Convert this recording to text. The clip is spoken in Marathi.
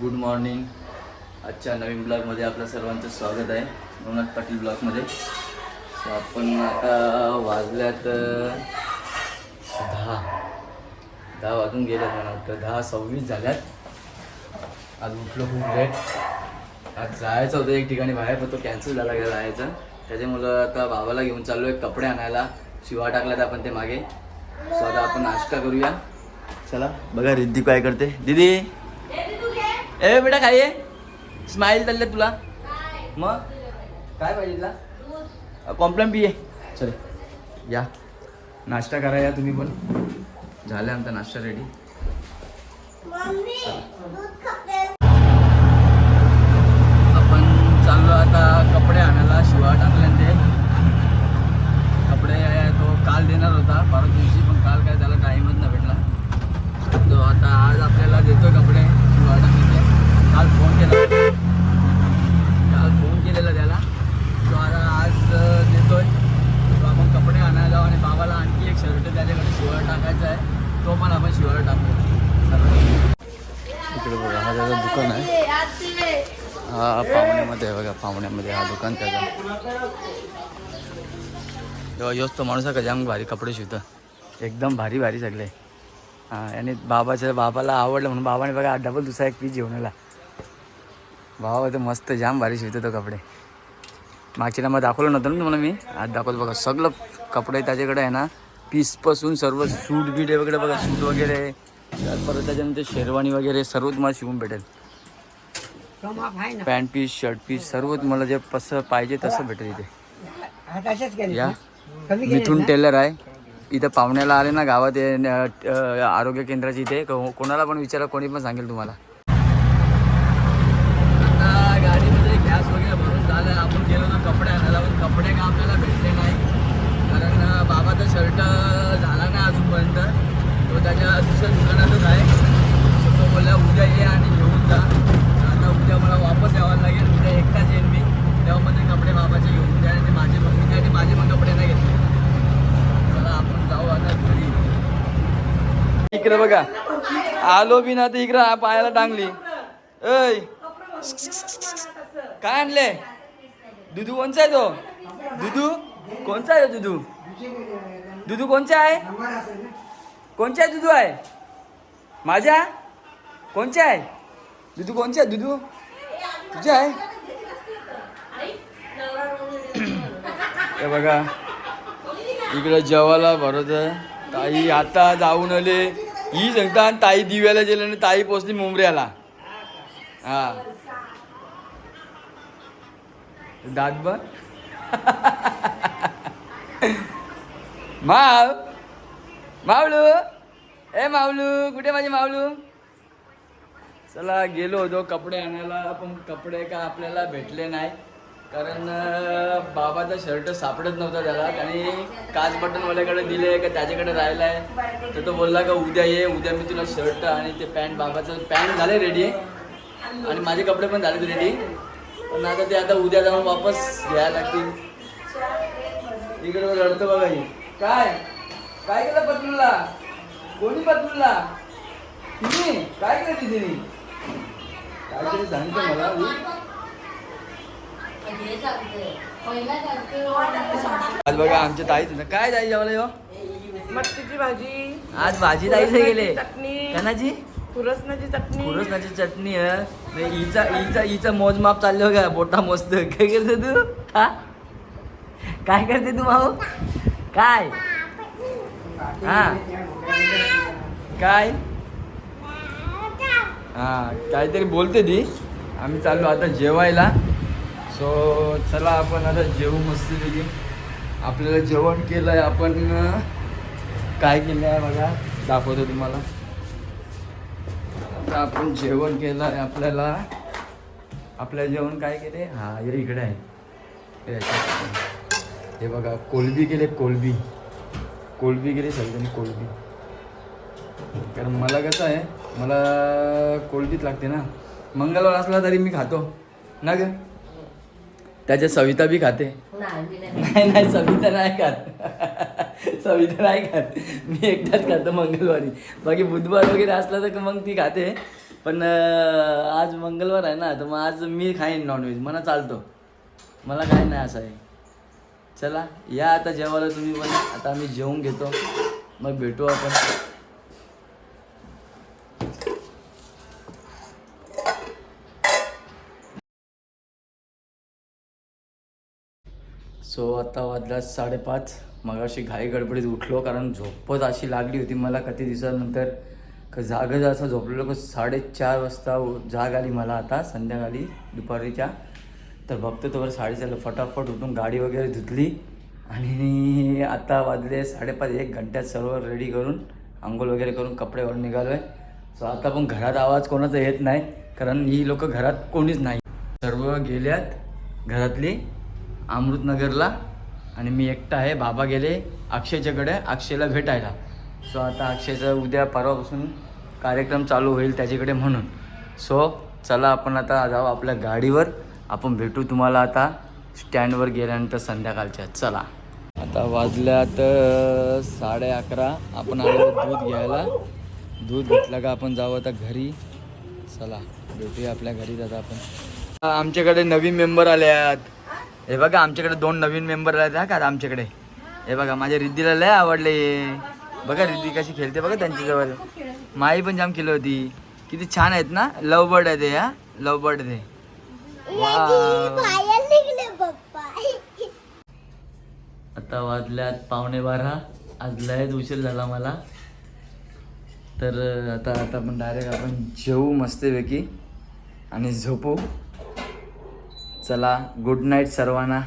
Good morning. आजच्या नवीन ब्लॉगमध्ये आपलं सर्वांचं स्वागत आहे. नवनाथ पाटील ब्लॉगमध्ये. सो आपण आता वाजल्यात दहा. दहा वाजून गेल्यात मला वाटतं दहा सव्वीस झाल्यात. आज उठलो खूप लेट आज जायचं होतं एक ठिकाणी बाहेर पण तो कॅन्सल झाला गेला जायचं त्याच्यामुळं आता भावाला घेऊन चाललो एक कपडे आणायला. शिवा टाकल्यात आपण ते मागे. सो आता आपण नाश्ता करूया. चला बघा रिद्धी काय करते. दीदी! ए बेटा काय आहे? स्माईल चालले तुला. मग? काय पाहिजे तुला कॉम्प्लेन बी आहे चल या. नाश्ता करा या तुम्ही पण. झालं आमचा नाश्ता रेडी आपण चाललो आता कपडे आणायला शिवा टाकले ते. कपडे तो काल देणार होता परत दिवशी पण काल काय त्याला टाईमच नाही भेटला तो आता आज आपल्याला देतोय कपडे शिवा टाकले काल फोन केला काल फोन केलेला त्याला तो आता आज अं, देतोय तो आपण कपडे आणायला जाऊ आणि बाबाला आणखी एक शर्ट त्याच्याकडे शिवाय टाकायचा आहे तो पण आपण शिवाय टाकू. इकडे बघा हा त्याचा दुकान आहे. हा पाहुण्यामध्ये आहे बघा पाहुण्यामध्ये हा दुकान त्याचा. तेव्हा योच तो माणूस आहे का जाम भारी कपडे शिवतं. एकदम भारी भारी सगळे. हां आणि बाबाच्या बाबाला आवडलं म्हणून बाबाने बघा डबल दुसरा एक पीस जेवणाला. बाबा भावा तर मस्त जाम भारी शिवतो तो कपडे. मागच्या टायमा दाखवलं नव्हतं ना तुम्हाला मी? आज दाखवतो बघा सगळं कपडे त्याच्याकडे आहे ना. पीसपासून सर्व सूट बीट वगैरे बघा सूट वगैरे. परत त्याच्यानंतर शेरवानी वगैरे सर्व तुम्हाला शिवून भेटेल. पॅन्ट पीस शर्ट पीस सर्व तुम्हाला जे कसं पाहिजे तसं भेटेल इथे. या. मिथून टेलर आहे. इथं पाहुण्याला आले ना गावात आरोग्य केंद्राची इथे. कोणाला पण विचारा कोणी पण सांगेल तुम्हाला आता गाडीमध्ये गॅस वगैरे भरून झालं आपण गेलो ना कपडे आणायला पण कपडे का आपल्याला भेटले नाही कारण अ, बाबाचा शर्ट झाला नाही अजूनपर्यंत तो त्याच्या दुसऱ्या दुकानातच आहे तर तो बोलला उद्या ये आणि घेऊन जा आता उद्या मला वापस यावं लागेल उद्या एकटाच येईन मी तेव्हा मग ते कपडे बाबाचे घेऊन द्या आणि ते माझे पण मी आणि माझे पण कपडे नाही घेतले चला आपण जाऊ आता घरी इकडे बघा. आलो बी ना तर इकडं पायाला टांगली. ऐ. काय आणले दुधू कोणचा आहे तो? दुधू कोणचा आहे तो दुधू दुधू कोणचा आहे? कोणचा आहे दुधू आहे? माझ्या? कोणच्या आहे? दुधू कोणच्या आहे? दुधू तुझ्या आहे? हे बघा. इकडं जेवायला भरत ताई आता जाऊन आले. ही सांगता आणि ताई दिव्याला गेले आणि ताई पोचली मुंबऱ्याला. हा. दातभर माव. मावलू ए मावलू कुठे माझी मावलू चला गेलो होतो कपडे आणायला पण कपडे का आपल्याला भेटले नाही. कारण बाबाचा शर्ट सापडत नव्हता त्याला. आणि काच बटनवाल्याकडे दिले का त्याच्याकडे राहिला आहे तर तो बोलला का उद्या ये उद्या मी तुला शर्ट आणि ते पॅन्ट बाबाचं पॅन्ट झाले रेडी आणि माझे कपडे पण झालेत रेडी पण आता ते आता उद्या जाऊन वापस घ्यायला लागतील. इकडे रडतं बघा ही. काय? काय केलं पत्रूला कोणी पत्रूला तिने? काय केलं तिने? काहीतरी सांगतो मला. आज बघा आमच्या ताईच ना. काय ताई जेवायला यो? मटकीची भाजी. आज भाजी ताईचे गेले. चटणी. कणाची? पुरसणाची चटणी. खुरसनाची चटणी हिचा हिचा हिचा मोजमाप चाललं का बोटा मोजत काय करते तू? हा? काय करते तू भाऊ? काय? हा? काय? हा काहीतरी बोलते ती. आम्ही चाललो आता जेवायला. सो चला आपण आता जेवू मस्त आपल्याला जेवण केलं आहे आपण काय केलं आहे बघा दाखवतो तुम्हाला. आता आपण जेवण केलं आहे आपल्याला. आपल्या जेवण काय केले हा हे इकडे आहे. हे हे बघा कोलबी केले कोलबी. कोलबी केली सगळ्यांनी कोलबी. कारण मला कसं आहे मला कोलबीच लागते ना. मंगळवार असला तरी मी खातो. ना ग? त्याच्या सविता बी खाते. नाही नाही सविता नाही खात. सविता नाही खात. मी एकटाच खातो मंगळवारी. बाकी बुधवार वगैरे असला तर मग ती खाते. पण आज मंगळवार आहे ना तर मग आज मी खाईन नॉनव्हेज मला चालतो. मला काय नाही असं आहे. चला या आता जेवायला तुम्ही पण. आता आम्ही जेवून घेतो. मग भेटू आपण. सो आता वाजला साडेपाच. मग अशी घाई गडबडीत उठलो कारण झोपच अशी लागली होती मला किती दिवसानंतर. क जागच असं झोपलेलो साडेचार वाजता उ- जाग आली मला आता संध्याकाळी दुपारीच्या. तर बघतो तोवर साडेचारला फटाफट उठून गाडी वगैरे धुतली. आणि आता वाजले साडेपाच एक घंट्यात सर्व रेडी करून आंघोळ वगैरे करून कपडे निघालो आहे सो आता पण घरात आवाज कोणाचा येत नाही कारण ही लोक घरात कोणीच नाही. सर्व गेल्यात घरातली. अमृतनगरला आणि मी एकटा आहे बाबा गेले अक्षयच्याकडे अक्षयला भेटायला. सो आता अक्षयचा उद्या परवापासून कार्यक्रम चालू होईल त्याच्याकडे म्हणून. सो चला आपण आता जाऊ आपल्या गाडीवर. आपण भेटू तुम्हाला आता स्टँडवर गेल्यानंतर संध्याकाळच्या. चला. आता वाजल्यात साडे अकरा. आपण आलो दूध घ्यायला. दूध घेतलं का आपण जाऊ आता घरी? चला भेटूया आपल्या घरी जाता आपण. आमच्याकडे नवीन मेंबर आले आहेत हे बघा आमच्याकडे दोन नवीन मेंबर आले आहेत का आमच्याकडे? हे बघा माझ्या रिद्धीला लय आवडले. बघा रिद्धी कशी खेळते बघा त्यांच्याजवळ. माई पण जाम खेळली होती. किती छान आहेत ना? लव बर्ड आहे ते हा? लव बर्ड ते. आता वाजल्यात पावणे बारा. आज लयच उशीर झाला मला. तर आता आता आपण डायरेक्ट आपण जेवू मस्तपैकी. आणि झोपू. चला गुड नाईट सर्वांना.